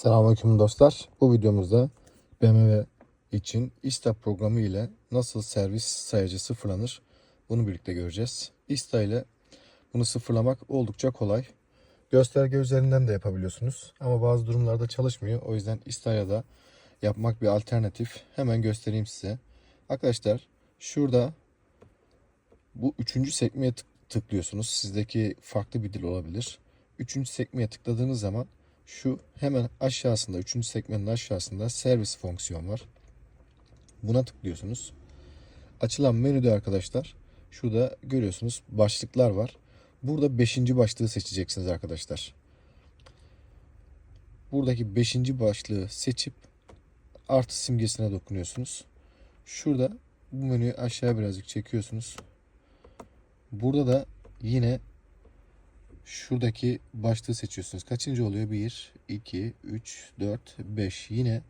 Selamünaleyküm dostlar. Bu videomuzda BMW için ISTA programı ile nasıl servis sayacı sıfırlanır bunu birlikte göreceğiz. ISTA ile bunu sıfırlamak oldukça kolay. Gösterge üzerinden de yapabiliyorsunuz ama bazı durumlarda çalışmıyor. O yüzden ISTA'ya da yapmak bir alternatif. Hemen göstereyim size. Arkadaşlar şurada bu üçüncü sekmeye tık- tıklıyorsunuz. Sizdeki farklı bir dil olabilir. Üçüncü sekmeye tıkladığınız zaman şu hemen aşağısında, üçüncü sekmenin aşağısında servis fonksiyon var. Buna tıklıyorsunuz. Açılan menüde arkadaşlar şurada görüyorsunuz başlıklar var. Burada 5. başlığı seçeceksiniz arkadaşlar. Buradaki 5. başlığı seçip artı simgesine dokunuyorsunuz. Şurada bu menüyü aşağı birazcık çekiyorsunuz. Burada da yine şuradaki başlığı seçiyorsunuz. Kaçıncı oluyor? 1, 2, 3, 4, 5. Yine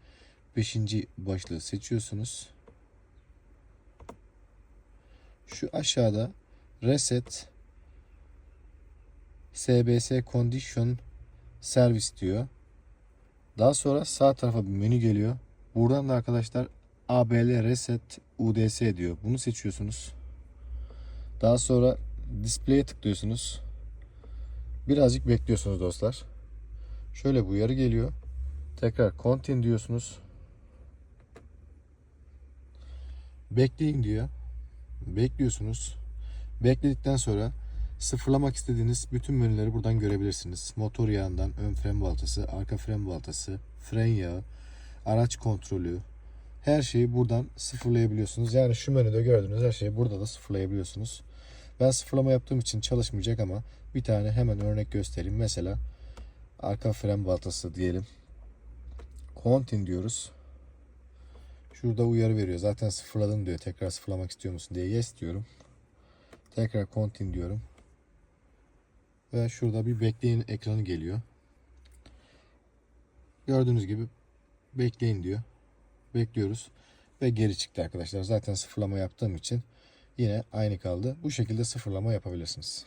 5. başlığı seçiyorsunuz. Şu aşağıda reset SBS condition service diyor. Daha sonra sağ tarafa bir menü geliyor. Buradan da arkadaşlar ABL reset UDS diyor. Bunu seçiyorsunuz. Daha sonra display'e tıklıyorsunuz. Birazcık bekliyorsunuz dostlar. Şöyle bu uyarı geliyor. Tekrar continue diyorsunuz. Bekleyin diyor. Bekliyorsunuz. Bekledikten sonra sıfırlamak istediğiniz bütün menüleri buradan görebilirsiniz. Motor yağından ön fren baltası, arka fren baltası, fren yağı, araç kontrolü, her şeyi buradan sıfırlayabiliyorsunuz. Yani şu menüde gördüğünüz her şeyi burada da sıfırlayabiliyorsunuz. Ben sıfırlama yaptığım için çalışmayacak ama bir tane hemen örnek göstereyim. Mesela arka fren baltası diyelim. Continue diyoruz. Şurada uyarı veriyor. Zaten sıfırladın diyor. Tekrar sıfırlamak istiyor musun diye yes diyorum. Tekrar continue diyorum. Ve şurada bir bekleyin ekranı geliyor. Gördüğünüz gibi bekleyin diyor. Bekliyoruz. Ve geri çıktı arkadaşlar. Zaten sıfırlama yaptığım için yine aynı kaldı. Bu şekilde sıfırlama yapabilirsiniz.